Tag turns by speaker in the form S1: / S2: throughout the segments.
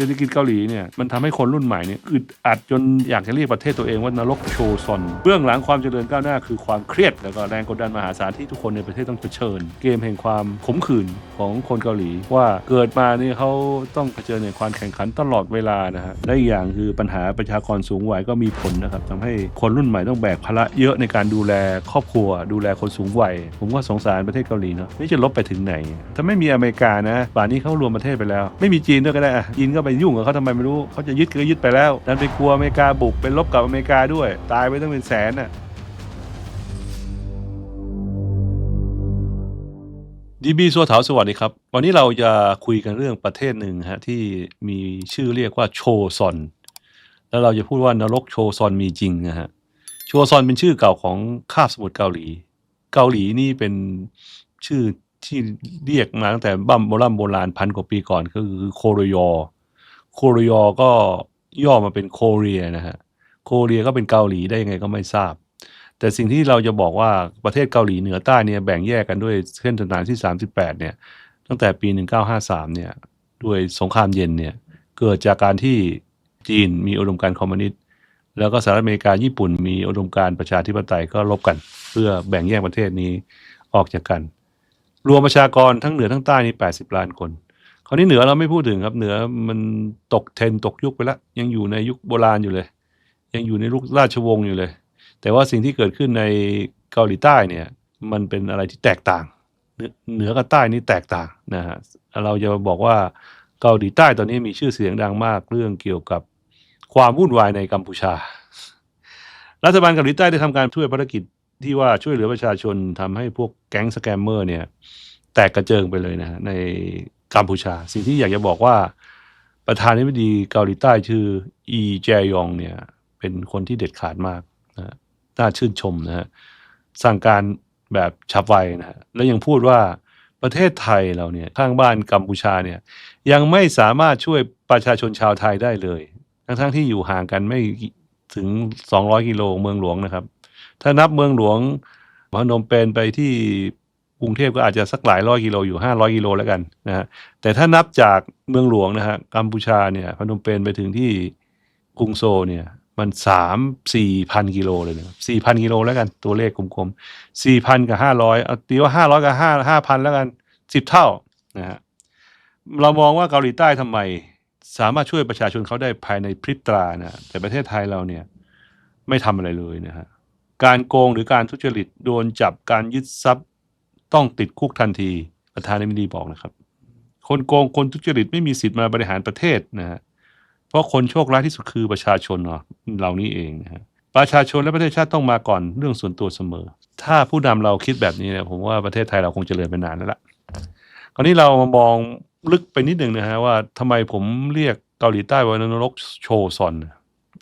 S1: ศรษฐกิจเกาหลีเนี่ยมันทำให้คนรุ่นใหม่เนี่ยอึดอัดจนอยากจะเรียกประเทศตัวเองว่านรกโชซอนเบื้องหลังความเจริญก้าวหน้าคือความเครียดแล้วก็แรงกดดันมหาศาลที่ทุกคนในประเทศต้องเผชิญ เกมแห่งความขมขื่นของคนเกาหลี ว่าเกิดมานี่เขาต้องเผชิญในความแข่งขันตลอดเวลานะฮะและอีกอย่างคือปัญหาประชากรสูงวัยก็มีผลนะครับทำให้คนรุ่นใหม่ต้องแบกภาระเยอะในการดูแลครอบครัว ดูแลคนสูงวัย ผมก็สงสารประเทศเกาหลีเนาะนี่จะลบไปถึงไหน ถ้าไม่มีอเมริกานะป่านนี้เขารวมประเทศไปแล้ว ไม่มีจีนด้วยก็ได้อะจีนก็ไปยุ่งกับเขาทำไมไม่รู้เขาจะยึดก็ยึดไปแล้วดันไปกลัวอเมริกาบุกไปลบกับอเมริกาด้วย ตายไปตั้งเป็นแสนน่ะดีบีสัวเถาสวัสดีครับ วันนี้เราจะคุยกันเรื่องประเทศหนึ่งฮะที่มีชื่อเรียกว่าโชซอน แล้วเราจะพูดว่านรกโชซอนมีจริงนะฮะโชซอนเป็นชื่อเก่าของคาบสมุทรเกาหลี เกาหลีนี่เป็นชื่อที่เรียกมาตั้งแต่บัมโบราณโบราณพันกว่าปีก่อนก็คือโคโรยอ โคโรยอก็ย่อมาเป็นโคเรียนะฮะโคเรียก็เป็นเกาหลีได้ยังไงก็ไม่ทราบ แต่สิ่งที่เราจะบอกว่าประเทศเกาหลีเหนือใต้เนี่ยแบ่งแยกกันด้วยเส้นทางที่ 38 เนี่ย ตั้งแต่ปี 1953 เนี่ยด้วยสงครามเย็นเนี่ยเกิดจากการที่จีนมีอุดมการคอมมิวนิสต์แล้วก็สหรัฐอเมริกาญี่ปุ่นมีอุดมการประชาธิปไตยก็ลบกัน เพื่อแบ่งแยกประเทศนี้ออกจากกัน รวมประชากรทั้งเหนือทั้งใต้นี่80 ล้านคน ราวนี้เหนือเราไม่พูดถึงครับ เหนือมันตกเทรนตกยุคไปแล้วยังอยู่ในยุคโบราณอยู่เลย ยังอยู่ในยุคราชวงศ์อยู่เลย แต่ว่าสิ่งที่เกิดขึ้นในเกาหลีใต้เนี่ย มันเป็นอะไรที่แตกต่าง เหนือกับใต้นี่แตกต่างนะฮะเราจะบอกว่าเกาหลีใต้ตอนนี้มีชื่อเสียงดังมากเรื่องเกี่ยวกับความวุ่นวายในกัมพูชา รัฐบาลเกาหลีใต้ได้ทำการช่วยภารกิจที่ว่าช่วยเหลือประชาชนทำให้พวกแก๊งสแกมเมอร์เนี่ย แตกกระเจิงไปเลยนะฮะใน กัมพูชา สิ่งที่อยากจะบอกว่า ประธานาธิบดีเกาหลีใต้ชื่ออีแจยองเนี่ย เป็นคนที่เด็ดขาดมากนะน่าชื่นชมนะฮะสั่งการแบบฉับไวนะฮะแล้วยังพูดว่าประเทศไทยเราเนี่ยข้างบ้านกัมพูชาเนี่ย ยังไม่สามารถช่วยประชาชนชาวไทยได้เลย ทั้งๆที่อยู่ห่างกันไม่ถึง 200 กิโลเมืองหลวงนะครับ ถ้านับเมืองหลวงพนมเปญไปที่ กรุงเทพก็อาจจะสักหลายร้อยกิโลอยู่ 500กิโลแล้วกันนะฮะแต่ถ้านับจากเมืองหลวงนะฮะกัมพูชาเนี่ยพนมเปญไปถึงที่กรุงโซเนี่ยมันสามสี่พันกิโลเลยนะสี่พันกิโลแล้วกันตัวเลขกลมๆสี่พันกับห้าร้อยเอาตีว่าห้าร้อยกับห้าห้าพันแล้วกันสิบเท่านะฮะเรามองว่าเกาหลีใต้ทำไมสามารถช่วยประชาชนเขาได้ภายในพริบตานะแต่ประเทศไทยเราเนี่ยไม่ทำอะไรเลยนะฮะการโกงหรือการทุจริตโดนจับการยึดทรัพย์ ต้องติดคุกทันทีประธานาธิบดีบอกนะครับ คนโกงคนทุจริตไม่มีสิทธิ์มาบริหารประเทศนะฮะเพราะคนโชคร้ายที่สุดคือประชาชนเนาะเรานี่เองนะฮะประชาชนและประเทศชาติต้องมาก่อนเรื่องส่วนตัวเสมอ ถ้าผู้นำเราคิดแบบนี้เนี่ยผมว่าประเทศไทยเราคงเจริญไปนานแล้วล่ะคราวนี้เรามามองลึกไปนิดหนึ่งนะฮะว่าทำไมผมเรียกเกาหลีใต้ว่านรกโชซอน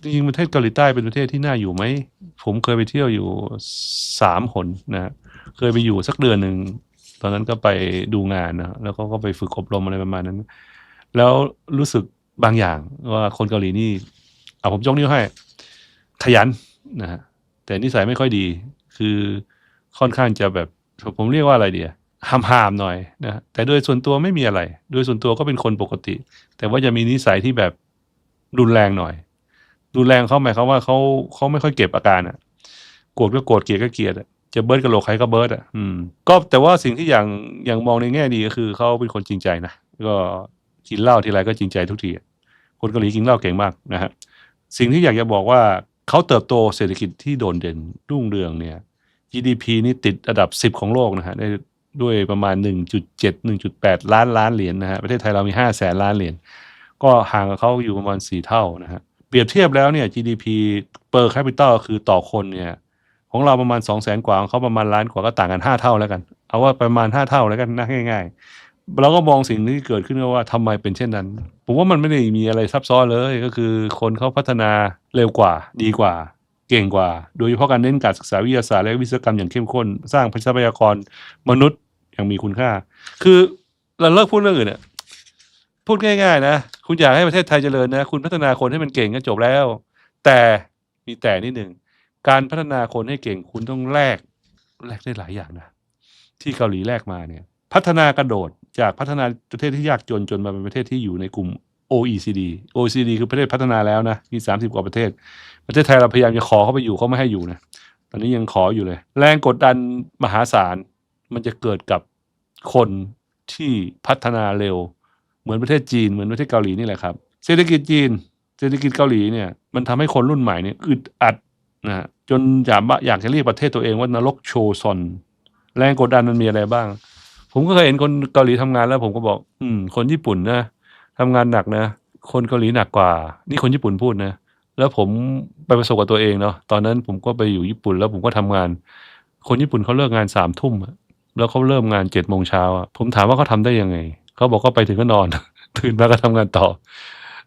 S1: จริงๆประเทศเกาหลีใต้เป็นประเทศที่น่าอยู่ไหม ผมเคยไปเที่ยวอยู่สามหนนะฮะ เคยไปอยู่สักเดือนหนึ่ง ตอนนั้นก็ไปดูงานนะแล้วก็ก็ไปฝึกอบรมอะไรประมาณนั้น แล้วรู้สึกบางอย่างว่าคนเกาหลีนี่เอาผมยกนิ้วให้ ขยันนะฮะแต่นิสัยไม่ค่อยดี คือค่อนข้างจะแบบผมเรียกว่าอะไรเดียหามหามๆหน่อยนะแต่โดยส่วนตัวไม่มีอะไร โดยส่วนตัวก็เป็นคนปกติ แต่ว่าจะมีนิสัยที่แบบรุนแรงหน่อยรุนแรงเขาหมายความว่าเขาเขาไม่ค่อยเก็บอาการอะโกรธก็โกรธเกลียดก็เกลียดอะ จะเบิร์ดกับโลกใครก็เบิร์ดอะอืม ก็แต่ว่าสิ่งที่อย่างอย่างมองในแง่ดีก็คือเขาเป็นคนจริงใจนะก็กินเหล้าทีไรก็จริงใจทุกทีคนเกาหลีกินเหล้าเก่งมากนะฮะสิ่งที่อยากจะบอกว่าเขาเติบโตเศรษฐกิจที่โดดเด่นรุ่งเรืองเนี่ย GDP นี่ติดอันดับ 10 ของโลกนะฮะได้ด้วยประมาณ 1.7 1.8 ล้านล้านเหรียญนะฮะประเทศไทยเรามี 5 แสนล้านเหรียญก็ห่างกับเขาอยู่ประมาณ 4 เท่านะฮะเปรียบเทียบแล้วเนี่ย GDP per capita คือต่อคนเนี่ย ของเราประมาณ2 0 0แสนกว่าของเขาประมาณล้านกว่าก็ต่างกัน5เท่าแล้วกัน เอาว่าประมาณ5เท่าแล้วกันนะง่าย ๆ เราก็มองสิ่งที่เกิดขึ้นว่าทำไมเป็นเช่นนั้น ผมว่ามันไม่ได้มีอะไรซับซ้อนเลยก็คือคนเขาพัฒนาเร็วกว่า ดีกว่า เก่งกว่า โดยเฉพาะการเน้นการศึกษาวิทยาศาสตร์และวิศวกรรมอย่างเข้มข้น สร้างทรัพยากรมนุษย์อย่างมีคุณค่า คือเราเลิกพูดเรื่องอื่นเนี่ยพูดง่ายๆนะคุณอยากให้ประเทศไทยเจริญนะ คุณพัฒนาคนให้มันเก่งก็จบแล้ว แต่มีแต่นิดหนึ่ง การพัฒนาคนให้เก่งคุณต้องแลกแลกได้หลายอย่างนะ ที่เกาหลีแลกมาเนี่ย พัฒนากระโดดจากพัฒนาประเทศที่ยากจนจนมาเป็นประเทศที่อยู่ในกลุ่ม OECD OECD คือประเทศพัฒนาแล้วนะมี30กว่าประเทศ ประเทศไทยเราพยายามจะขอเข้าไปอยู่เขาไม่ให้อยู่นะตอนนี้ยังขออยู่เลย แรงกดดันมหาศาลมันจะเกิดกับคนที่พัฒนาเร็ว เหมือนประเทศจีนเหมือนประเทศเกาหลีนี่แหละครับ เศรษฐกิจจีน เศรษฐกิจเกาหลีเนี่ยมันทำให้คนรุ่นใหม่เนี่ยอึดอัด นะฮะจนอยากอยากจะเรียกประเทศตัวเองว่านรกโชซอน แรงกดดันมันมีอะไรบ้าง ผมก็เคยเห็นคนเกาหลีทำงานแล้ว ผมก็บอก อืม คนญี่ปุ่นนะทำงานหนักนะ คนเกาหลีหนักกว่า นี่คนญี่ปุ่นพูดนะ แล้วผมไปประสบกับตัวเองเนาะ ตอนนั้นผมก็ไปอยู่ญี่ปุ่นแล้วผมก็ทำงาน คนญี่ปุ่นเขาเลิกงานสามทุ่มแล้วเขาเริ่มงานเจ็ดโมงเช้าผมถามว่าเขาทำได้ยังไง เขาบอกก็ไปถึงก็นอน ตื่นมาก็ทำงานต่อ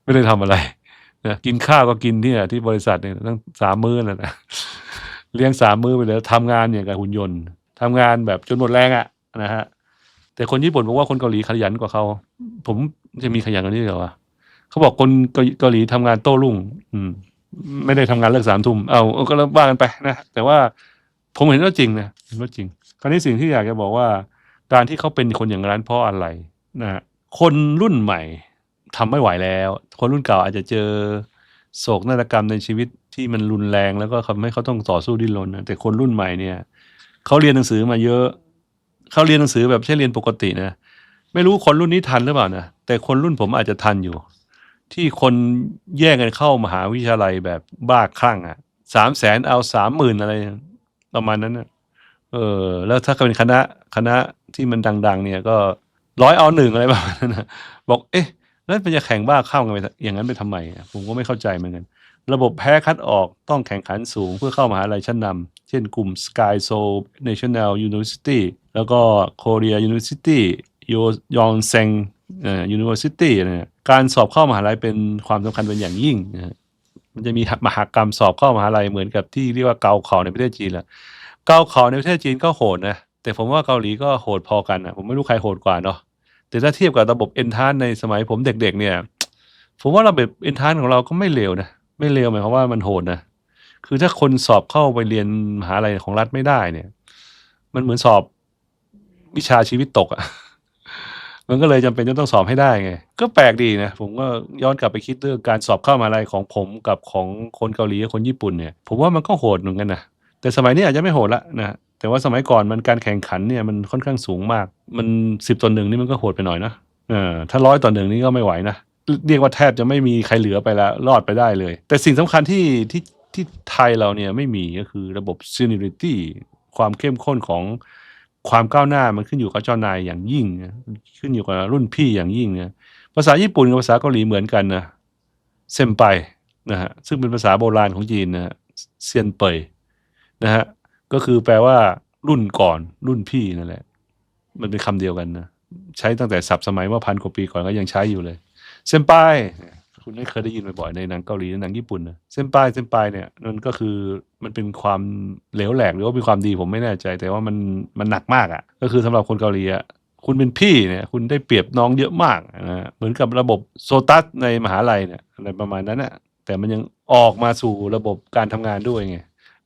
S1: ไม่ได้ทำอะไร นะกินข้าวก็กินที่เนี่ยที่บริษัทเนี่ยตั้งสามมื้อน่ะนะเลี้ยงสามมื้อไปเลยทำงานอย่างกับหุ่นยนต์ทำงานแบบจนหมดแรงอะนะฮะแต่คนญี่ปุ่นบอกว่าคนเกาหลีขยันกว่าเขาผมจะมีขยันกว่านี้เหรอวะเขาบอกคนเกาหลีทำงานโต้รุ่ง อืม ไม่ได้ทำงานเลิกสามทุ่มเอาเอาก็แล้วว่ากันไปนะแต่ว่าผมเห็นว่าจริงนะเห็นว่าจริง คราวนี้สิ่งที่อยากจะบอกว่า การที่เขาเป็นคนอย่างนั้นเพราะอะไรนะฮะคนรุ่นใหม่ ทำไม่ไหวแล้ว คนรุ่นเก่าอาจจะเจอโศกนาฏกรรมในชีวิตที่มันรุนแรงแล้วก็ทำให้เขาต้องต่อสู้ดิ้นรนนะแต่คนรุ่นใหม่เนี่ยเขาเรียนหนังสือมาเยอะเขาเรียนหนังสือแบบไม่ใช่เรียนปกตินะไม่รู้คนรุ่นนี้ทันหรือเปล่านะแต่คนรุ่นผมอาจจะทันอยู่ ที่คนแย่งกันเข้ามหาวิทยาลัยแบบบ้าคลั่งอะสามแสนเอาสามหมื่นอะไรประมาณนั้นนะเออ แล้วถ้าเป็นคณะคณะที่มันดัง ๆ เนี่ยก็ร้อยเอาหนึ่งอะไรประมาณนั้นนะบอกเอ๊ะ แล้วมันจะแข่งบ้าข้ามกันไปอย่างนั้นไปทำไมผมก็ไม่เข้าใจเหมือนกัน ระบบแพ้คัดออกต้องแข่งขันสูงเพื่อเข้ามหาลัยชั้นนำเช่นกลุ่ม Sky Seoul National University แล้วก็ Korea University Yonseng เอ่อ University เนี่ยการสอบเข้ามหาลัยเป็นความสำคัญเป็นอย่างยิ่งนะมันจะมีมหากรรมสอบเข้ามหาลัยเหมือนกับที่เรียกว่าเกาเขาในประเทศจีนแหละเกาเขาในประเทศจีนก็โหดนะแต่ผมว่าเกาหลีก็โหดพอกันนะผมไม่รู้ใครโหดกว่าเนาะ แต่ถ้าเทียบกับระบบเอนทานในสมัยผมเด็ก ๆ เนี่ย ผมว่าระบบเอนทานของเราก็ไม่เลวนะไม่เลวหมายความว่ามันโหดนะคือถ้าคนสอบเข้าไปเรียนมหาลัยของรัฐไม่ได้เนี่ย มันเหมือนสอบวิชาชีวิตตกอะ่ะมันก็เลยจำเป็นจะต้องสอบให้ได้ไง ก็แปลกดีนะ ผมก็ย้อนกลับไปคิดเรื่องการสอบเข้ามหาลัยของผมกับของคนเกาหลีคนญี่ปุ่นเนี่ย ผมว่ามันก็โหดเหมือนกันนะแต่สมัยนี้อาจจะไม่โหดละนะ แต่ว่าสมัยก่อนมันการแข่งขันเนี่ยมันค่อนข้างสูงมาก มันสิบต่อหนึ่งนี่มันก็โหดไปหน่อยนะเออถ้าร้อยต่อหนึ่งนี่ก็ไม่ไหวนะเรียกว่าแทบจะไม่มีใครเหลือไปแล้วรอดไปได้เลย แต่สิ่งสำคัญที่ที่ที่ไทยเราเนี่ยไม่มีก็คือระบบ seniority ความเข้มข้นของความก้าวหน้ามันขึ้นอยู่กับเจ้านายอย่างยิ่งนะขึ้นอยู่กับรุ่นพี่อย่างยิ่งนะภาษาญี่ปุ่นกับภาษาเกาหลีเหมือนกันนะเซมไปนะฮะซึ่งเป็นภาษาโบราณของจีนนะเซียนเปยนะฮะ ก็คือแปลว่า รุ่นก่อน รุ่นพี่นั่นแหละ มันเป็นคำเดียวกันนะใช้ตั้งแต่ศัพท์สมัยว่าพันกว่าปีก่อนก็ยังใช้อยู่เลยเซมไปคุณไม่เคยได้ยินบ่อยๆในหนังเกาหลีหนังญี่ปุ่นนะเซมไปเซมไปเนี่ยมันก็คือมันเป็นความเหลวแหลกหรือว่าเป็นความดีผมไม่แน่ใจ แต่ว่ามันมันหนักมากอะ่ะ ก็คือสำหรับคนเกาหลีอะ่ะคุณเป็นพี่เนี่ยคุณได้เปรียบน้องเยอะมากนะเหมือนกับระบบโซตัสในมหาลัยเนี่ยอะไรประมาณนั้นน่ะแต่มันยังออกมาสู่ระบบการทำงานด้วยไง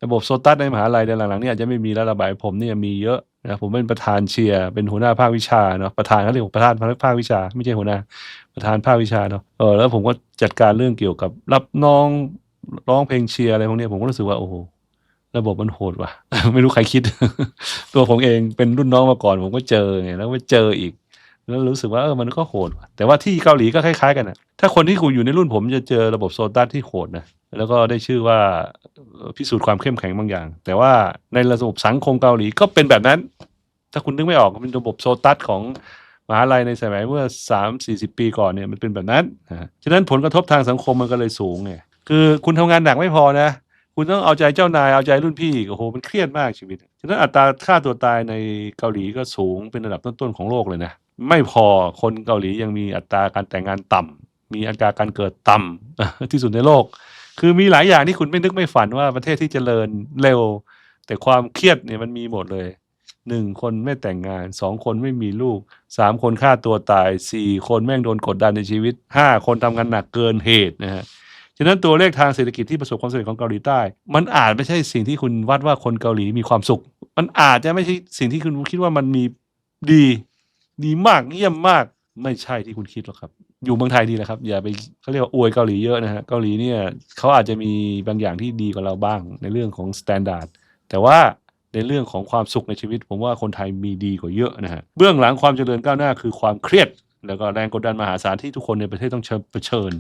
S1: ระบบโซตัสในมหาลัยในหลังๆนี่อาจจะไม่มีแล้วระบายผมเนี่ยมีเยอะนะผมเป็นประธานเชียร์เป็นหัวหน้าภาควิชาเนาะประธานเขาเรียกว่าประธานภาควิชา ไม่ใช่หัวหน้าประธานภาควิชาเนาะเออแล้วผมก็จัดการเรื่องเกี่ยวกับรับน้องร้องเพลงเชียร์อะไรพวกนี้ผมก็รู้สึกว่าโอ้โหระบบมันโหดว่ะ ไม่รู้ใครคิด ตัวผมเองเป็นรุ่นน้องมาก่อน ผมก็เจอไงแล้วก็เจออีก แล้วรู้สึกว่าเออมันก็โหดแต่ว่าที่เกาหลีก็คล้ายๆกันนะถ้าคนที่คุยอยู่ในรุ่นผมจะเจอระบบโซตัสที่โหดนะแล้วก็ได้ชื่อว่าพิสูจน์ความเข้มแข็งบางอย่าง แต่ว่าในระบบสังคมเกาหลีก็เป็นแบบนั้น ถ้าคุณนึกไม่ออกเป็นระบบโซตัสของมหาลัยในสมัยเมื่อสามสี่สิบปีก่อนเนี่ยมันเป็นแบบนั้นนะฮะฉะนั้นผลกระทบทางสังคมมันก็เลยสูงไงคือคุณทำงานหนักไม่พอนะ คุณต้องเอาใจเจ้านายเอาใจรุ่นพี่กโอ้โหมันเครียดมากชีวิต ฉะนั้นอัตราค่าตัวตายในเกาหลีก็สูงเป็นระดับต้นๆของโลกเลยนะ ไม่พอคนเกาหลียังมีอัตราการแต่งงานต่ำมีอัตราการเกิดต่ำที่สุดในโลก คือมีหลายอย่างที่คุณไม่นึกไม่ฝันว่าประเทศที่เจริญเร็ว แต่ความเครียดเนี่ยมันมีหมดเลยหนึ่งคนไม่แต่งงานสองคนไม่มีลูกสามคนฆ่าตัวตายสี่คนแม่งโดนกดดันในชีวิตห้าคนทำงานหนักเกินเหตุนะฮะฉะนั้นตัวเลขทางเศรษฐกิจที่ประสบความสำเร็จของเกาหลีใต้ มันอาจไม่ใช่สิ่งที่คุณวัดว่าคนเกาหลีมีความสุข มันอาจจะไม่ใช่สิ่งที่คุณคิดว่ามันมีดี ดีมากเยี่ยมมากไม่ใช่ที่คุณคิดหรอกครับ อยู่เมืองไทยดีแล้วครับ อย่าไปเขาเรียกว่าอวยเกาหลีเยอะนะฮะเกาหลีเนี่ยเขาอาจจะมีบางอย่างที่ดีกว่าเราบ้างในเรื่องของสแตนดาร์ดแต่ว่าในเรื่องของความสุขในชีวิต ผมว่าคนไทยมีดีกว่าเยอะนะฮะเบื้องหลังความเจริญก้าวหน้าคือความเครียด แล้วก็แรงกดดันมหาศาลที่ทุกคนในประเทศต้องเผชิญ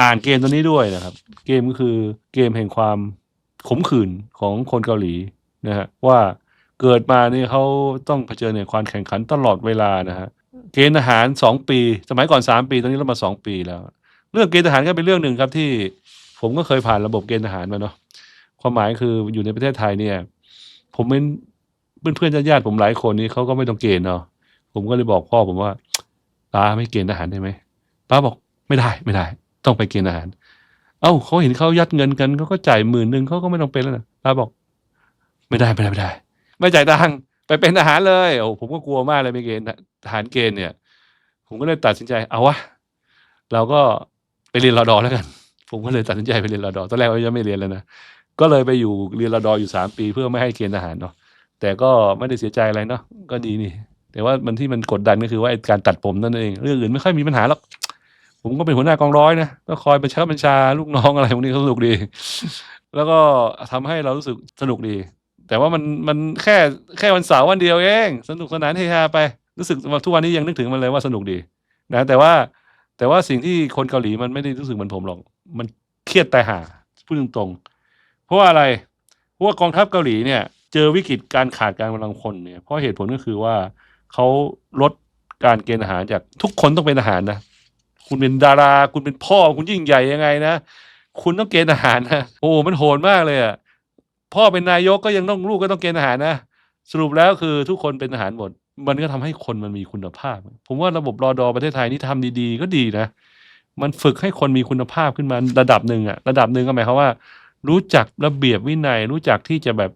S1: อ่านเกมตัวนี้ด้วยนะครับ เกมก็คือเกมแห่งความขมขื่นของคนเกาหลีนะฮะว่า เกิดมาเนี่ยเขาต้องเผชิญในความแข่งขันตลอดเวลานะฮะเกณฑ์ทหารสองปี สมัยก่อนสามปีตอนนี้เรามาสองปีแล้ว เรื่องเกณฑ์ทหารก็เป็นเรื่องหนึ่งครับที่ผมก็เคยผ่านระบบเกณฑ์ทหารมาเนาะความหมายคืออยู่ในประเทศไทยเนี่ย ผมเป็นเพื่อนๆญาติผมหลายคนนี่เขาก็ไม่ต้องเกณฑ์เนาะผมก็เลยบอกพ่อผมว่าป้าไม่เกณฑ์ทหารได้ไหมป้าบอกไม่ได้ไม่ได้ ต้องไปเกณฑ์ทหาร เอ้าเขาเห็นเขายัดเงินกันเขาก็จ่ายหมื่นหนึ่งเขาก็ไม่ต้องเป็นแล้วนะป้าบอก ไม่ได้ไม่ได้ไม่ได้ไไม่จ่ายตังค์ไปเป็นทหารเลยโอ้ผมก็กลัวมากเลยไปเกณฑ์ทหารเกณฑ์เนี่ย ผมก็เลยตัดสินใจเอาวะเราก็ไปเรียนรอดอแล้วกัน ผมก็เลยตัดสินใจไปเรียนรอดอตอนแรกว่าจะไม่เรียนแล้วนะก็เลยไปอยู่เรียนรอดออยู่สามปีเพื่อไม่ให้เกณฑ์ทหารเนาะแต่ก็ไม่ได้เสียใจอะไรเนาะก็ดีนี่ แต่ว่ามันที่มันกดดันก็คือว่าไอ้การตัดผมนั่นเองเรื่องอื่นไม่ค่อยมีปัญหาหรอกผมก็เป็นหัวหน้ากองร้อยนะก็คอยบัญชาบัญชาลูกน้องอะไรพวกนี้เขาสนุกดี แล้วก็ทำให้เรารู้สึกสนุกดี แต่ว่ามันมันแค่แค่วันเสาร์วันเดียวเอง สนุกสนานเฮฮาไปรู้สึกว่าทุกวันนี้ยังนึกถึงมันเลยว่าสนุกดี นะ แต่ว่าแต่ว่าสิ่งที่คนเกาหลีมันไม่ได้รู้สึกเหมือนผมหรอก มันเครียดตายห่าพูดตรงๆ เพราะว่าอะไร เพราะว่ากองทัพเกาหลีเนี่ย เจอวิกฤตการขาดการกำลังคนเนี่ย เพราะเหตุผลก็คือว่าเขาลดการเกณฑ์อาหารจากทุกคนต้องเป็นทหารนะ คุณเป็นดารา คุณเป็นพ่อ คุณยิ่งใหญ่ยังไงนะ คุณต้องเกณฑ์ทหารนะ โอ้ มันโหดมากเลยอะ พ่อเป็นนายกก็ยังต้องลูกก็ต้องเกณฑ์ทหารนะ สรุปแล้วคือทุกคนเป็นทหารหมด มันก็ทำให้คนมันมีคุณภาพ ผมว่าระบบรอดอประเทศไทยนี่ทำดีๆ ก็ดีนะ มันฝึกให้คนมีคุณภาพขึ้นมาระดับหนึ่งอะระดับหนึ่งก็หมายความว่า รู้จักระเบียบวินัย รู้จักที่จะแบบ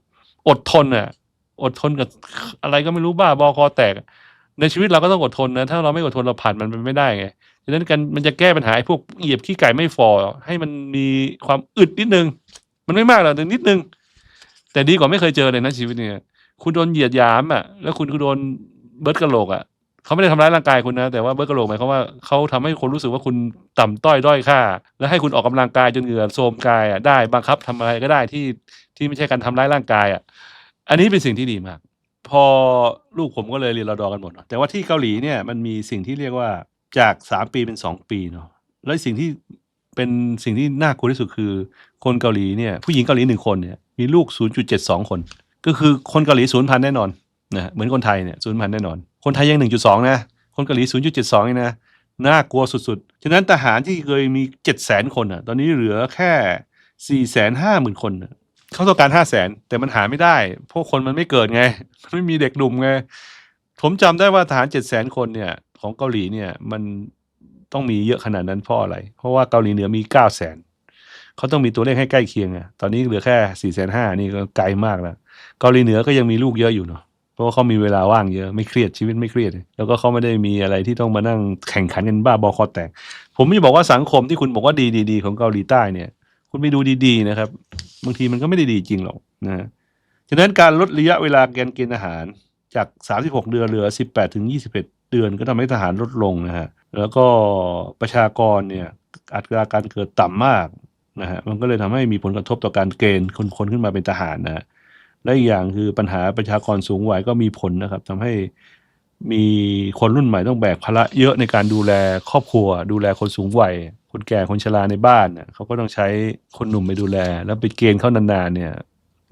S1: อดทนอะอดทนกับอะไรก็ไม่รู้บ้าบอคอแตก ในชีวิตเราก็ต้องอดทนนะ ถ้าเราไม่อดทนเราผ่านมันไปไม่ได้ไงฉะนั้นกันมันจะแก้ปัญหาไอ้พวกเหยียบขี้ไก่ไม่ฟอให้มันมีความอึดนิดนึง มันไม่มากหรอกแต่นิดนึง แต่ดีกว่าไม่เคยเจอเลยนะชีวิตเนี่ย คุณโดนเหยียดหยามอะ แล้วคุณก็โดนเบิร์ดกระโหลกอะเขาไม่ได้ทำร้ายร่างกายคุณนะ แต่ว่าเบิร์ดกระโหลกหมายความว่าเขาทำให้คนรู้สึกว่าคุณต่ำต้อยด้อยค่า แล้วให้คุณออกกำลังกายจนเหงื่อโทรมกายอะได้บังคับทำอะไรก็ได้ที่ที่ไม่ใช่การทำร้ายร่างกายอะ อันนี้เป็นสิ่งที่ดีมาก พอลูกผมก็เลยเรียนรอดอกันหมดแต่ว่าที่เกาหลีเนี่ยมันมีสิ่งที่เรียกว่าจากสามปีเป็นสองปีเนาะแล้วสิ่งที่เป็นสิ่งที่น่ากลัวที่สุดคือ คนเกาหลีเนี่ยผู้หญิงเกาหลีหนึ่งคนเนี่ย มีลูก 0.72 คน ก็คือคนเกาหลีศูนย์พันแน่นอนนะเหมือนคนไทยเนี่ยศูนย์พันแน่นอน คนไทยยัง 1.2 นะ คนเกาหลี 0.72นี่นะน่ากลัวสุดๆ ฉะนั้นทหารที่เคยมี 700,000คนอะ ตอนนี้เหลือแค่ 450,000 คน เขาต้องการ 500,000 แต่มันหาไม่ได้เพราะคนมันไม่เกิดไง ไม่มีเด็กหนุ่มไง ผมจำได้ว่าทหาร700,000 คนเนี่ยของเกาหลีเนี่ยมันต้องมีเยอะขนาดนั้นเพราะอะไร เพราะว่าเกาหลีเหนือมี 900,000 เขาต้องมีตัวเลขให้ใกล้เคียงอะตอนนี้เหลือแค่450,000นี่ก็ไกลมากแล้วเกาหลีเหนือก็ยังมีลูกเยอะอยู่เนาะเพราะว่าเขามีเวลาว่างเยอะไม่เครียดชีวิตไม่เครียด แล้วก็เขาไม่ได้มีอะไรที่ต้องมานั่งแข่งขันกันบ้าบอคอแตก ผมไม่บอกว่าสังคมที่คุณบอกว่าดีดีๆของเกาหลีใต้เนี่ย คุณไปดูดีๆนะครับบางทีมันก็ไม่ได้ดีจริงหรอกนะฉะนั้นการลดระยะเวลาการกณฑ์อาหารจาก 36 เดือนเหลือ 18 ถึง 21 เดือนก็ทำให้ทหารลดลงนะฮะแล้วก็ประชากรเนี่ยอัตราการเกิดต่ำมาก นะฮะมันก็เลยทำให้มีผลกระทบต่อการเกณฑ์คนคนขึ้นมาเป็นทหารนะฮะและอีกอย่างคือปัญหาประชากรสูงวัยก็มีผลนะครับทำให้มีคนรุ่นใหม่ต้องแบกภาระเยอะในการดูแลครอบครัว ดูแลคนสูงวัยคนแก่คนชราในบ้านน่ะเขาก็ต้องใช้คนหนุ่มไปดูแล แล้วไปเกณฑ์เขานานๆเนี่ย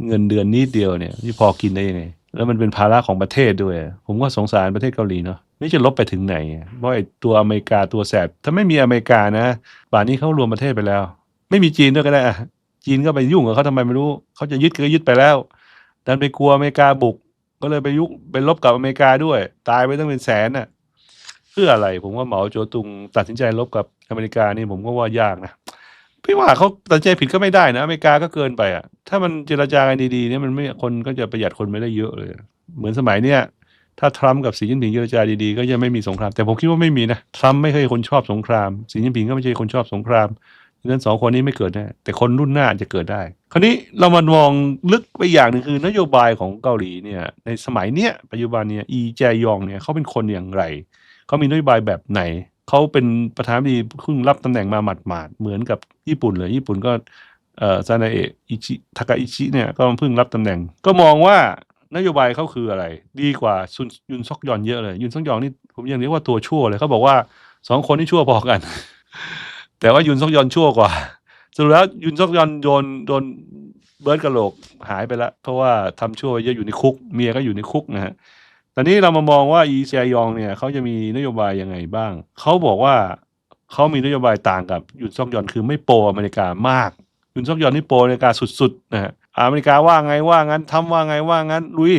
S1: เงินเดือนนิดเดียวเนี่ยที่พอกินได้ยังไงแล้วมันเป็นภาระของประเทศด้วย ผมก็สงสารประเทศเกาหลีเนาะนี่จะลบไปถึงไหนเพราะไอ้ตัวอเมริกาตัวแสบถ้าไม่มีอเมริกานะป่านนี้เขารวมประเทศไปแล้ว ไม่มีจีนด้วยก็ได้อะจีนก็ไปยุ่งกับเขาทำไมไม่รู้ เขาจะยึดก็ยึดไปแล้วดันไปกลัวอเมริกาบุก ก็เลยไปยุกไปลบกับอเมริกาด้วย ตายไปตั้งเป็นแสนน่ะ เพื่ออะไร ผมว่าเหมาโจตุง ตัดสินใจลบกับอเมริกานี่ผมก็ว่ายากนะพี่ว่าเขาตัดสินใจผิดก็ไม่ได้นะอเมริกาก็เกินไปอะ ถ้ามันเจรจากันดีๆเนี่ยมันไม่คนก็จะประหยัดคนไม่ได้เยอะเลย เหมือนสมัยเนี้ยถ้าทรัมป์กับสีจิ้นผิงเจรจาดีๆก็จะไม่มีสงคราม แต่ผมคิดว่าไม่มีนะทรัมป์ไม่เคยคนชอบสงครามสีจิ้นผิงก็ไม่ใช่คนชอบสงคราม ดังนั้นสองคนนี้ไม่เกิดแน่แต่คนรุ่นหน้าจะเกิดได้ คราวนี้เรามามองลึกไปอย่างหนึ่งคือนโยบายของเกาหลีเนี่ยในสมัยเนี้ยปัจจุบันเนี่ยอีแจยองเนี่ยเขาเป็นคนอย่างไรเขามีนโยบายแบบไหนเขาเป็นประธานาธิบดีเพิ่งรับตำแหน่งมาหมาดๆเหมือนกับญี่ปุ่นเลยญี่ปุ่นก็เอ่อซานาเอะอิชิทากาอิชิเนี่ยก็เพิ่งรับตำแหน่ง ก็มองว่านโยบายเขาคืออะไร ดีกว่าซุนยุนซอกยอนเยอะเลย ยุนซอกยอนนี่ผมยังเรียกว่าตัวชั่วเลยเขาบอกว่าสองคนนี่ชั่วพอกัน แต่ว่ายุนซอกยอนชั่วกว่าสรุปแล้วยุนซอกยอนโดนโดนเบิร์ดกะโหลกหายไปแล้ว เพราะว่าทำชั่วเยอะอยู่ในคุก เมียก็อยู่ในคุกนะฮะตอนนี้เรามามองว่าอีเซียยองเนี่ยเขาจะมีนโยบายยังไงบ้าง เขาบอกว่าเขามีนโยบายต่างกับยุนซอกยอนคือไม่โปรอเมริกามาก ยุนซอกยอนนี่โปรอเมริกาสุดๆนะฮะอเมริกาว่าไงว่างั้นทำว่าไงว่างั้นลุย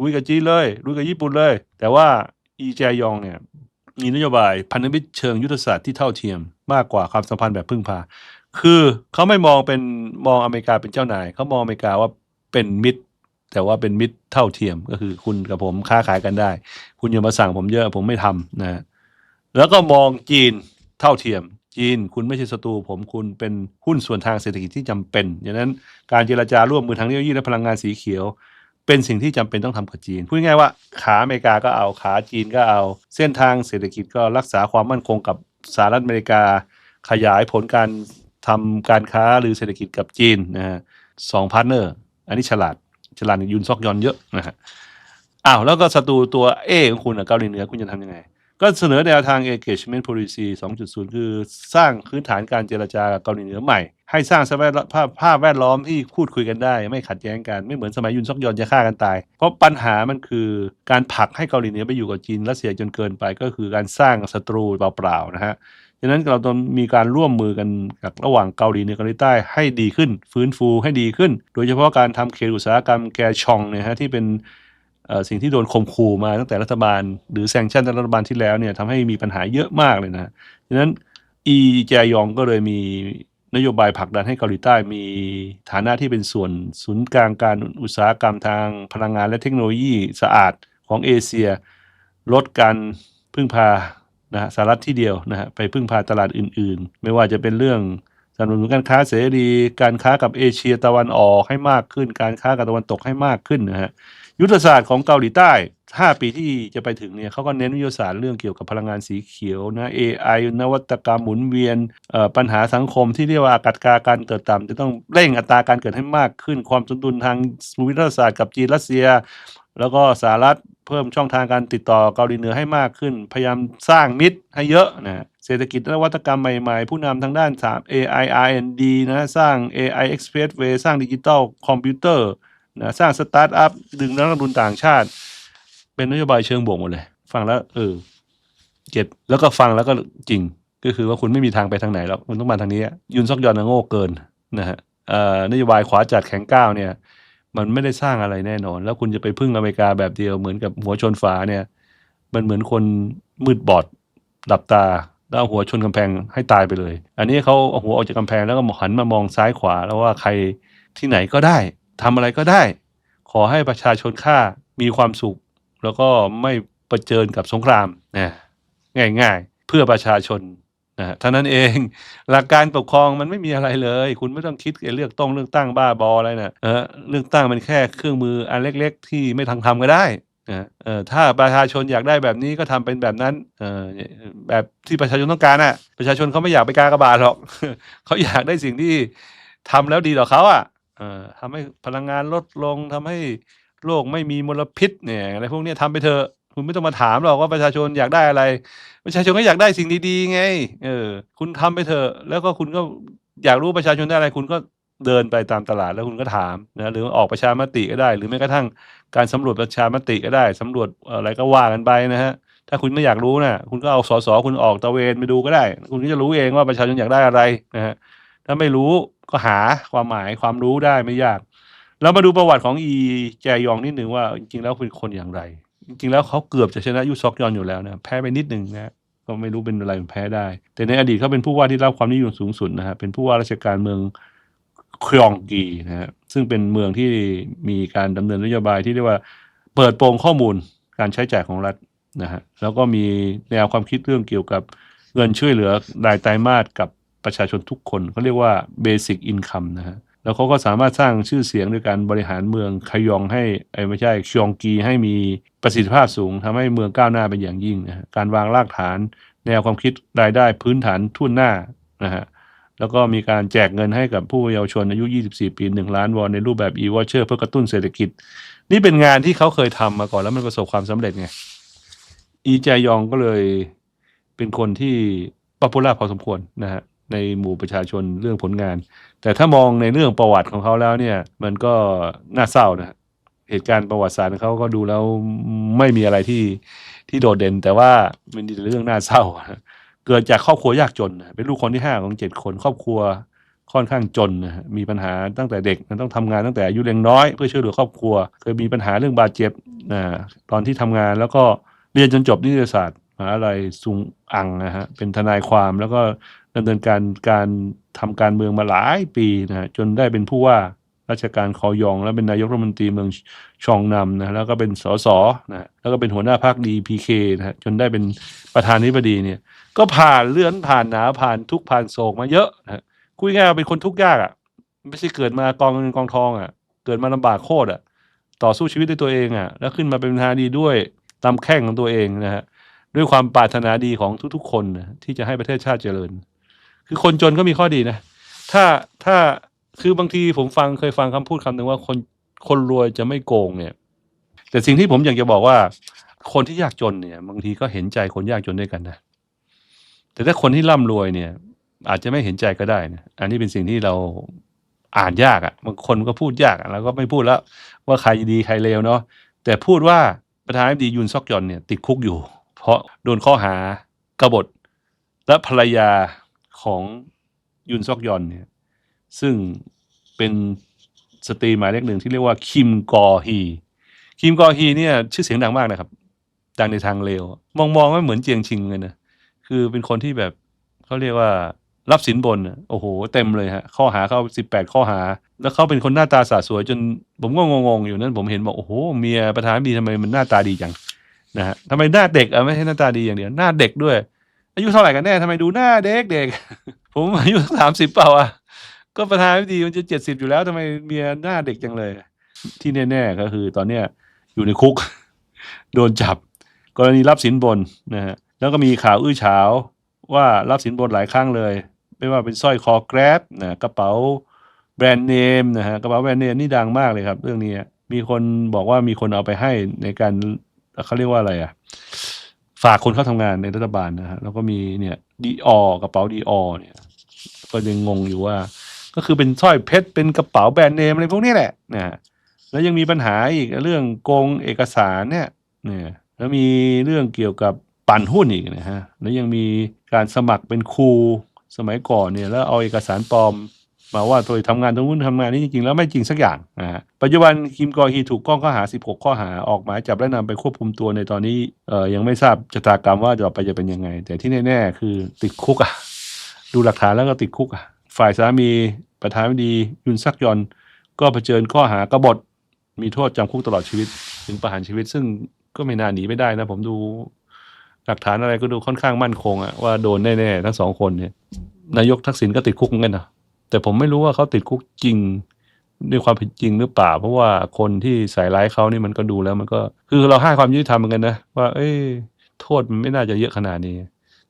S1: ลุยกับจีนเลยลุยกับญี่ปุ่นเลย แต่ว่าอีเซียยองเนี่ย มีนโยบายพันธมิตรเชิงยุทธศาสตร์ที่เท่าเทียมมากกว่าความสัมพันธ์แบบพึ่งพา คือเขาไม่มองเป็นมองอเมริกาเป็นเจ้านายเขามองอเมริกาว่าเป็นมิตร แต่ว่าเป็นมิตรเท่าเทียมก็คือคุณกับผมค้าขายกันได้ คุณอย่ามาสั่งผมเยอะผมไม่ทำนะแล้วก็มองจีนเท่าเทียม จีนคุณไม่ใช่ศัตรูผมคุณเป็นหุ้นส่วนทางเศรษฐกิจที่จำเป็นดังนั้นการเจรจาร่วมมือทางเทคโนโลยีและพลังงานสีเขียว เป็นสิ่งที่จำเป็นต้องทำกับจีน พูดง่ายว่าขาอเมริกาก็เอาขาจีนก็เอา เส้นทางเศรษฐกิจก็รักษาความมั่นคงกับสหรัฐอเมริกา ขยายผลการทำการค้าหรือเศรษฐกิจกับจีนนะฮะสองพาร์ทเนอร์ อันนี้ฉลาดฉลาดยุนซอกยอนเยอะนะฮะอ้าวแล้วก็ศัตรูตัวเอของคุณเกาหลีเหนือคุณจะทำยังไง ก็เสนอแนวทาง engagement policy 2.0 คือสร้างพื้นฐานการเจรจากับเกาหลีเหนือใหม่ ให้สร้างสภาพภาพภาพแวดล้อมที่พูดคุยกันได้ ไม่ขัดแย้งกันไม่เหมือนสมัยยุนซอกยอนจะฆ่ากันตาย เพราะปัญหามันคือการผลักให้เกาหลีเหนือไปอยู่กับจีนรัสเซียจนเกินไปก็คือการสร้างศัตรูเปล่าๆนะฮะฉะนั้นเราต้องมีการร่วมมือกันกับระหว่างเกาหลีเหนือเกาหลีใต้ให้ดีขึ้น ฟื้นฟูให้ดีขึ้น โดยเฉพาะการทำเขตอุตสาหกรรมแกชองเนี่ยฮะที่เป็นสิ่งที่โดนข่มขู่มาตั้งแต่รัฐบาล หรือแซงชั่นตั้งรัฐบาลที่แล้วเนี่ยทำให้มีปัญหาเยอะมากเลยนะฉะนั้นอีแจยองก็เลยมี นโยบายผลักดันให้เกาหลีใต้มีฐานะที่เป็นส่วนศูนย์กลางการอุตสาหกรรมทางพลังงานและเทคโนโลยีสะอาดของเอเชีย ลดการพึ่งพานะสหรัฐที่เดียวนะฮะไปพึ่งพาตลาดอื่น ๆ ไม่ว่าจะเป็นเรื่องสนับสนุนการค้าเสรี การค้ากับเอเชียตะวันออกให้มากขึ้น การค้ากับตะวันตกให้มากขึ้นนะฮะ ยุทธศาสตร์ของเกาหลีใต้ 5 ปีที่จะไปถึงเนี่ยเขาก็เน้นยุทธศาสตร์เรื่องเกี่ยวกับพลังงานสีเขียวนะ AI นวัตกรรมหมุนเวียนปัญหาสังคมที่เรียกว่าอัตราการเกิดต่ำจะต้องเร่งอัตราการเกิดให้มากขึ้น ความสมดุลทางภูมิรัฐศาสตร์กับจีนรัสเซีย แล้วก็สหรัฐเพิ่มช่องทางการติดต่อเกาหลีเหนือให้มากขึ้น พยายามสร้างมิตรให้เยอะนะเศรษฐกิจนวัตกรรมใหม่ๆ ผู้นำทางด้าน 3 AI R&D นะสร้าง AI Expressway สร้างดิจิตอลคอมพิวเตอร์ นะสร้างสตาร์ทอัพดึงนักลงทุนต่างชาติ เป็นนโยบายเชิงบวกหมดเลย ฟังแล้ว เออเก็ตแล้วก็ฟังแล้วก็จริง ก็คือว่าคุณไม่มีทางไปทางไหนแล้วคุณต้องมาทางนี้ ยุนซอกยอนนะโง่เกินนะฮะนโยบายขวาจัดแข็งก้าวเนี่ย มันไม่ได้สร้างอะไรแน่นอน แล้วคุณจะไปพึ่งอเมริกาแบบเดียวเหมือนกับหัวชนฝาเนี่ย มันเหมือนคนมืดบอดหลับตาแล้วเอาหัวชนกำแพงให้ตายไปเลย อันนี้เขาเอาหัวออกจากกำแพงแล้วก็หันมามองซ้ายขวาแล้วว่าใครที่ไหนก็ได้ ทำอะไรก็ได้ ขอให้ประชาชนค่ามีความสุข แล้วก็ไม่ประเจิญกับสงครามนะง่ายๆ เพื่อประชาชนนะท่านั้นเองหลักการปกครองมันไม่มีอะไรเลย คุณไม่ต้องคิดเลือกต้องเลือกตั้งบ้าบออะไรนะเออเลือกตั้งมันแค่เครื่องมืออันเล็ก ๆ ที่ไม่ทางทำก็ได้นะเออถ้าประชาชนอยากได้แบบนี้ก็ทำเป็นแบบนั้นเออแบบที่ประชาชนต้องการอะ ประชาชนเขาไม่อยากไปกากระบาทหรอกเขาอยากได้สิ่งที่ทำแล้วดีต่อเขาอะ ทำให้พลังงานลดลงทำให้โลกไม่มีมลพิษเนี่ยอะไรพวกนี้ทำไปเถอะคุณไม่ต้องมาถามหรอกว่าประชาชนอยากได้อะไร ประชาชนก็อยากได้สิ่งดีๆไง เออ คุณทำไปเถอะ แล้วก็คุณก็อยากรู้ประชาชนได้อะไร คุณก็เดินไปตามตลาดแล้วคุณก็ถามนะหรือออกประชามติก็ได้ หรือแม้กระทั่งการสำรวจประชามติก็ได้สำรวจอะไรก็ว่ากันไปนะฮะ ถ้าคุณไม่อยากรู้นะคุณก็เอาสสคุณออกตะเวนไปดูก็ได้ คุณก็จะรู้เองว่าประชาชนอยากได้อะไรนะฮะถ้าไม่รู้ ก็หาความหมายความรู้ได้ไม่ยากเรามาดูประวัติของอีแจยองนิดหนึ่งว่า จริงๆแล้วเป็นคนอย่างไร จริงๆแล้วเขาเกือบจะชนะยุซอกยอนอยู่แล้วนะแพ้ไปนิดหนึ่งนะก็ไม่รู้เป็นอะไรแพ้ได้ แต่ในอดีตเขาเป็นผู้ว่าที่รับความนิยมสูงสุดนะฮะเป็นผู้ว่าราชการเมืองคยองกีนะฮะซึ่งเป็นเมืองที่มีการดำเนินนโยบายที่เรียกว่าเปิดโปงข้อมูลการใช้จ่ายของรัฐนะฮะแล้วก็มีแนวความคิดเรื่องเกี่ยวกับเงินช่วยเหลือรายไตรมาสกับ ประชาชนทุกคนเขาเรียกว่า basic income นะฮะแล้วเขาก็สามารถสร้างชื่อเสียงด้วยการบริหารเมืองคยองให้ไอ้ไม่ใช่คยองกีให้มีประสิทธิภาพสูงทำให้เมืองก้าวหน้าเป็นอย่างยิ่งนะฮะการวางรากฐาน แนวความคิดรายได้พื้นฐานทุ่นหน้านะฮะแล้วก็มีการแจกเงินให้กับผู้เยาวชนอายุ 24 ปี 1 ล้านวอนในรูปแบบ e-voucher เพื่อกระตุ้นเศรษฐกิจ นี่เป็นงานที่เขาเคยทำมาก่อนแล้วมันประสบความสำเร็จไง อีแจยองก็เลยเป็นคนที่ป๊อปปูล่าพอสมควรนะฮะ ในหมู่ประชาชนเรื่องผลงาน แต่ถ้ามองในเรื่องประวัติของเขาแล้วเนี่ย มันก็น่าเศร้านะเหตุการณ์ประวัติศาสตร์ของเขาก็ดูแล้วไม่มีอะไรที่ที่โดดเด่น แต่ว่ามันมีแต่เรื่องน่าเศร้าเกิดจากครอบครัวยากจนเป็นลูกคนที่ห้าของเจ็ดคนครอบครัวค่อนข้างจนมีปัญหาตั้งแต่เด็กนต้องทำงานตั้งแต่อายุเล็กน้อยเพื่อช่วยเหลือครอบครัว เคยมีปัญหาเรื่องบาดเจ็บตอนที่ทำงานแล้วก็เรียนจนจบนิติศาสตร์มหาลัยซุงอังนะฮะเป็นทนายความแล้วก็ ดำเนินการการทำการเมืองมาหลายปีนะฮะจนได้เป็นผู้ว่าราชการคอยอง แล้วเป็นนายกรัฐมนตรีเมืองชองนำนะแล้วก็เป็นสสนะแล้วก็เป็นหัวหน้าพรรคดีพีเคนะฮะจนได้เป็นประธานาธิบดีเนี่ย ก็ผ่านเลื่อนผ่านหนาผ่านทุกผ่านโศกมาเยอะนะคุยง่ายเป็นคนทุกข์ยากอะไม่ใช่เกิดมากองเงินกองทองอะ เกิดมาลำบากโคตรอะต่อสู้ชีวิตด้วยตัวเองอะ แล้วขึ้นมาเป็นประธานาธิบดีด้วยตามแข้งของตัวเองนะฮะด้วยความปรารถนาดีของทุกๆ คนนะที่จะให้ประเทศชาติเจริญ คือคนจนก็มีข้อดีนะ ถ้าถ้าคือบางทีผมฟังเคยฟังคำพูดคำหนึ่งว่าคนคนรวยจะไม่โกงเนี่ย แต่สิ่งที่ผมอยากจะบอกว่า คนที่ยากจนเนี่ย บางทีก็เห็นใจคนยากจนด้วยกันนะแต่ถ้าคนที่ร่ำรวยเนี่ย อาจจะไม่เห็นใจก็ได้นะอันนี้เป็นสิ่งที่เราอ่านยากอะ่ะบางคนก็พูดยากอะเราก็ไม่พูดแล้ว ว่าใครดีใครเลวเนาะแต่พูดว่าประธานาธิบดียุนซอกยอนเนี่ย ติดคุกอยู่ เพราะโดนข้อหากบฏและภรรยา ของยุนซอกยอนเนี่ยซึ่งเป็นสตรีหมายเลขหนึ่งที่เรียกว่าคิมกอฮีคิมกอฮีเนี่ยชื่อเสียงดังมากนะครับ ดังในทางเลว มองมองว่เหมือนเจียงชิงเลยนะ คือเป็นคนที่แบบเขาเรียกว่ารับสินบนโอ้โห เต็มเลยฮะ ข้อหาเขาสิบแปดข้อหา แล้วเขาเป็นคนหน้าตาสาสวยจนผมก็งงๆอยู่นั้นผมเห็นบอกโอ้โหเมียประธานดีทำไมมันหน้าตาดีจังนะฮะทำไมหน้าเด็กอะไม่ใช่หน้าตาดีอย่างเดียวหน้าเด็กด้วย อายุเท่าไหร่กันแน่ทำไมดูหน้าเด็กเด็กผมอายุสามสิบเปล่าอะก็ประธานาธิบดีมันจะเจ็ดสิบอยู่แล้วทำไมเมียหน้าเด็กจังเลย ที่แน่ๆก็คือ ตอนเนี้ยอยู่ในคุก โดนจับ กรณีรับสินบนนะฮะแล้วก็มีข่าวอื้อฉาวว่ารับสินบนหลายครั้งเลย ไม่ว่าเป็นสร้อยคอแกร็บนะกระเป๋าแบรนด์เนมนะฮะกระเป๋าแบรนด์เนมนี่ดังมากเลยครับ เรื่องนี้มีคนบอกว่ามีคนเอาไปให้ในการเขาเรียกว่าอะไรอะ ฝากคนเข้าทำงานในรัฐบาลนะฮะแล้วก็มีเนี่ยดีออกระเป๋าดีอเนี่ย ก็ยังงงอยู่ว่า ก็คือเป็นสร้อยเพชรเป็นกระเป๋าแบรนด์เนมอะไรพวกนี้แหละนะฮะแล้วยังมีปัญหาอีกเรื่องโกงเอกสารเนี่ยเนี่ยแล้วมีเรื่องเกี่ยวกับปั่นหุ้นอีกนะฮะแล้วยังมีการสมัครเป็นครูสมัยก่อนเนี่ย แล้วเอาเอกสารปลอม มาว่าตัวเองทำงานตรงนู้นทำงานนี้จริงๆแล้วไม่จริงสักอย่างนะฮะปัจจุบันคิมกอฮีถูกก้องข้อหา 16 ข้อหาออกหมายจับและนำไปควบคุมตัวในตอนนี้เอ่อยังไม่ทราบชะตากรรมว่าต่อไปจะเป็นยังไง แต่ที่แน่ๆคือติดคุกอะดูหลักฐานแล้วก็ติดคุกอะฝ่ายสามีประธานาธิบดียุนซักยอนก็เผชิญข้อหากบฏมีโทษจำคุกตลอดชีวิต ถึงประหารชีวิตซึ่งก็ไม่น่าหนีไม่ได้นะ ผมดูหลักฐานอะไรก็ดูค่อนข้างมั่นคงอะว่าโดนแน่ๆทั้งสองคนเนี่ยนายกทักษิณก็ติดคุกเหมือนกันนะ แต่ผมไม่รู้ว่าเขาติดคุกจริงด้วยความผิดจริงหรือเปล่า เพราะว่าคนที่ใส่ร้ายเขานี่มันก็ดูแล้ว มันก็คือเราให้ความยุติธรรมเหมือนกันนะว่า เอ้ยโทษมันไม่น่าจะเยอะขนาดนี้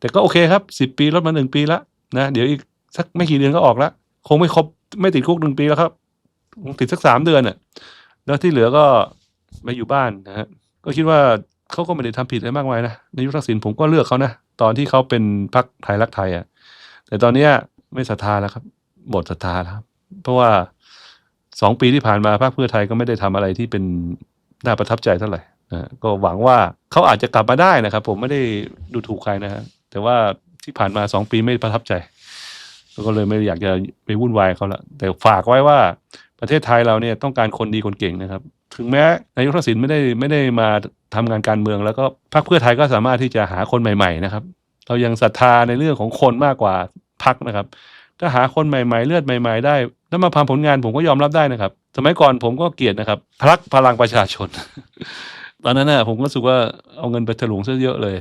S1: แต่ก็โอเคครับสิบปีลดมาหนึ่งปีละนะเดี๋ยวอีกสักไม่กี่เดือนก็ออกละคงไม่ครบไม่ติดคุกหนึ่งปีแล้วครับคงติดสักสามเดือนอะแล้วที่เหลือก็มาอยู่บ้านนะฮะก็คิดว่าเขาก็ไม่ได้ทำผิดอะไรมากมายนะนายกทักษิณผมก็เลือกเขานะตอนที่เขาเป็นพรรคไทยรักไทยอะแต่ตอนเนี้ยไม่ศรัทธาแล้วครับ หมดศรัทธาแล้วครับเพราะว่าสองปีที่ผ่านมาพรรคเพื่อไทยก็ไม่ได้ทำอะไรที่เป็นน่าประทับใจเท่าไหร่นะก็หวังว่าเขาอาจจะกลับมาได้นะครับ ผมไม่ได้ดูถูกใครนะฮะแต่ว่าที่ผ่านมาสองปีไม่ประทับใจก็เลยไม่อยากจะไปวุ่นวายเขาละแต่ฝากไว้ว่าประเทศไทยเราเนี่ยต้องการคนดีคนเก่งนะครับ ถึงแม้นายกทักษิณไม่ได้ไม่ได้มาทำงานการเมือง แล้วก็พรรคเพื่อไทยก็สามารถที่จะหาคนใหม่ ๆ นะครับ เรายังศรัทธาในเรื่องของคนมากกว่าพรรคนะครับ ถ้าหาคนใหม่ๆ เลือดใหม่ ๆ ได้ แล้วมาทำผลงานผมก็ยอมรับได้นะครับ สมัยก่อนผมก็เกลียดนะครับพรรคพลังประชาชน ตอนนั้นน่ะผมก็รู้สึกว่าเอาเงินไปถลุงซะเยอะเลย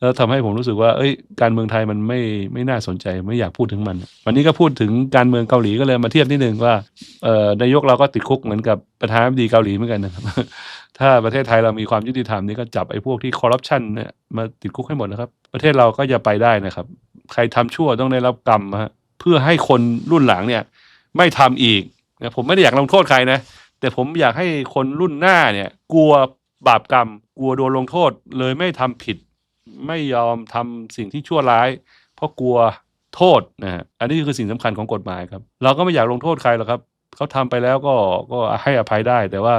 S1: แล้วทำให้ผมรู้สึกว่าเอ้ย การเมืองไทยมันไม่ไม่น่าสนใจไม่อยากพูดถึงมัน วันนี้ก็พูดถึงการเมืองเกาหลีก็เลยมาเทียบนิดนึงว่าเอ่อนายกเราก็ติดคุกเหมือนกับประธานาธิบดีเกาหลีเหมือนกันนะครับถ้าประเทศไทยเรามีความยุติธรรมนี่ก็จับไอ้พวกที่คอร์รัปชันเนี่ยมาติดคุกให้หมดนะครับ ประเทศเราก็จะไปได้นะครับ ใครทำชั่วต้องได้รับกรรมฮะ พื่อให้คนรุ่นหลังเนี่ย ไม่ทำอีกนะผมไม่ได้อยากลงโทษใครนะ แต่ผมอยากให้คนรุ่นหน้าเนี่ย กลัวบาปกรรม กลัวโดนลงโทษเลยไม่ทำผิด ไม่ยอมทำสิ่งที่ชั่วร้าย เพราะกลัวโทษนะฮะอันนี้คือสิ่งสำคัญของกฎหมายครับ เราก็ไม่อยากลงโทษใครหรอกครับเขาทำไปแล้วก็ก็ให้อภัยได้ แต่ว่า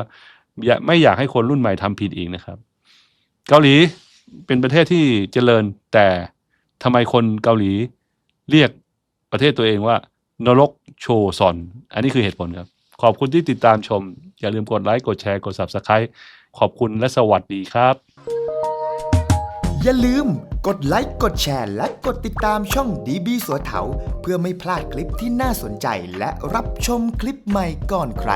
S1: อย่าไม่อยากให้คนรุ่นใหม่ทำผิดอีกนะครับ เกาหลีเป็นประเทศที่เจริญแต่ทำไมคนเกาหลีเรียก ประเทศตัวเองว่านรกโชซอน อันนี้คือเหตุผลครับ ขอบคุณที่ติดตามชม อย่าลืมกดไลค์ กดแชร์ กด Subscribe ขอบคุณและสวัสดีครับ
S2: อย่าลืมกดไลค์กดแชร์ และกดติดตามช่องดีบีสัวเถาเพื่อไม่พลาดคลิปที่น่าสนใจและรับชมคลิปใหม่ก่อนใคร